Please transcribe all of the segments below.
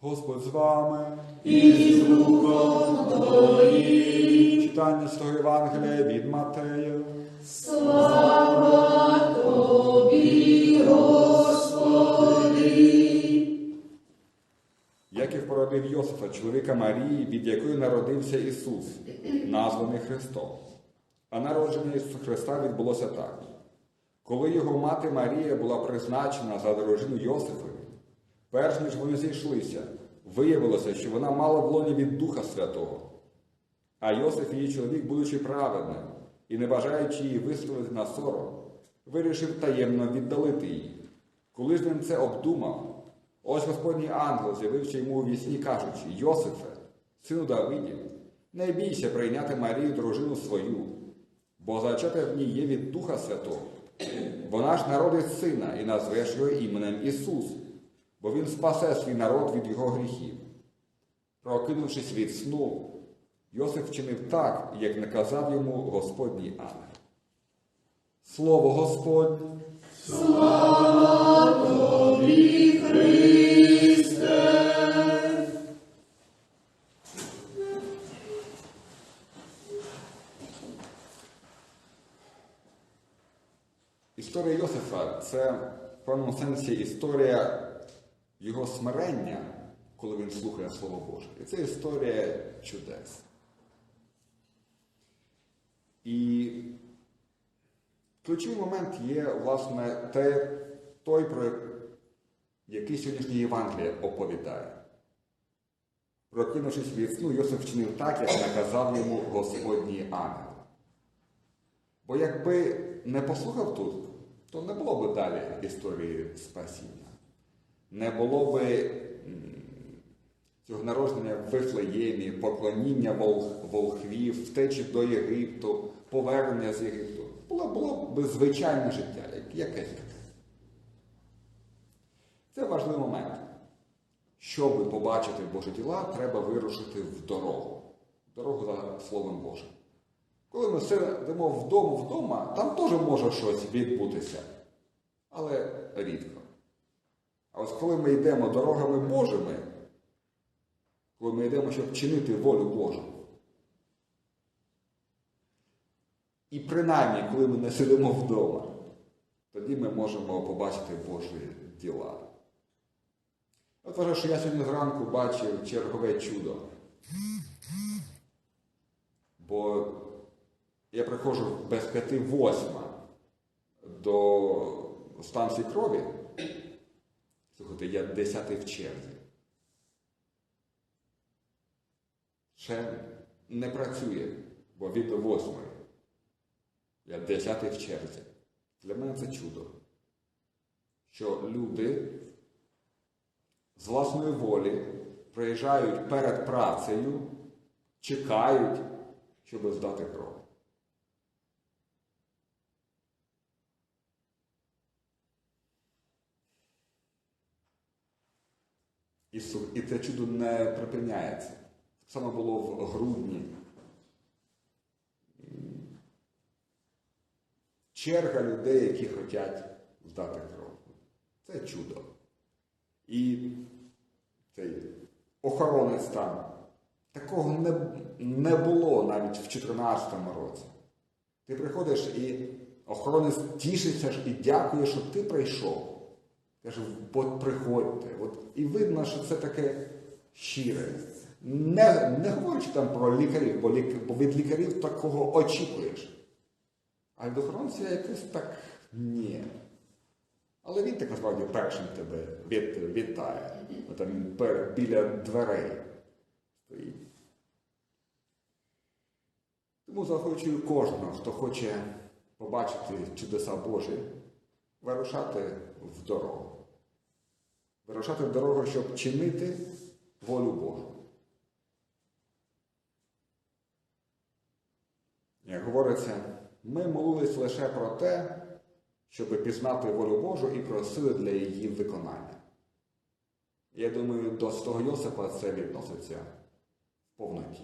Господь з вами. І з духом твоїм. Читання з того Євангелія від Матея. Яків породив Йосифа, чоловіка Марії, від якої народився Ісус, названий Христом. А народження Ісуса Христа відбулося так. Коли його мати Марія була призначена за дружину Йосифові, перш ніж вони зійшлися, виявилося, що вона мала в лоні від Духа Святого. А Йосиф, її чоловік, будучи праведним і не бажаючи її виставити на сором, вирішив таємно віддалити її. Коли ж він це обдумав, ось Господній ангел з'явився йому у вісні, кажучи: Йосифе, сину Давидів, не бійся прийняти Марію дружину свою, бо зачата в ній є від Духа Святого. Вона ж народить сина і назвеш його іменем Ісус, бо Він спасе свій народ від його гріхів. Прокинувшись від сну, Йосиф вчинив так, як наказав йому Господній ангел. Слово Господнє! Історія Йосифа це в певному сенсі історія його смирення, коли він слухає Слово Боже. І це історія чудес. І ключовий момент є, власне, те, той, про який сьогоднішній Євангеліє оповідає. Прокинувшись від сну, Йосиф вчинив так, як наказав йому Господній ангел. Бо якби не послухав тут, то не було б далі історії спасіння. Не було б м, цього народження в Вифлеємі, поклоніння волхвів, втечі до Єгипту, повернення з Єгипту. Було, було б звичайне життя, як- якесь таке. Це важливий момент. Щоб побачити Божі діла, треба вирушити в дорогу. Дорогу за Словом Божим. Коли ми сидимо вдома вдома, там теж може щось відбутися, але рідко. А ось коли ми йдемо дорогами Божими, коли ми йдемо, щоб чинити волю Божу, і принаймні, коли ми не сидимо вдома, тоді ми можемо побачити Божі діла. От вважаю, що я сьогодні зранку бачив чергове чудо. Бо я приходжу без п'яти восьма до станції крові. Слухайте, я десятий в черзі. Ще не працює, бо від до восьмої. Я десятий в черзі. Для мене це чудо. Що люди з власної волі приїжджають перед працею, чекають, щоб здати кров. І, і це чудо не припиняється. Само було в грудні. Черга людей, які хочуть здати кров. Це чудо. І цей охоронець там. Такого не, не було навіть в 2014 році. Ти приходиш і охоронець тішиться і дякує, що ти прийшов. Каже, от приходьте. От, і видно, що це таке щире. Не, не говорячи там про лікарів, бо, лік, бо від лікарів такого очікуєш. А від охоронця якось так ні. Але він так насправді першим тебе від, вітає. Там біля дверей стоїть. Тому заохочую кожного, хто хоче побачити чудеса Божі, вирушати в дорогу. Вирушати в дорогу, щоб чинити волю Божу. Як говориться, ми молились лише про те, щоб пізнати волю Божу і просили для її виконання. Я думаю, до святого Йосипа це відноситься в повноті.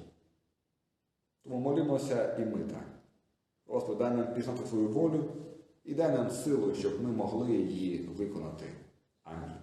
Тому молімося і ми так. Господи, дай нам пізнати свою волю і дай нам силу, щоб ми могли її виконати. Амінь.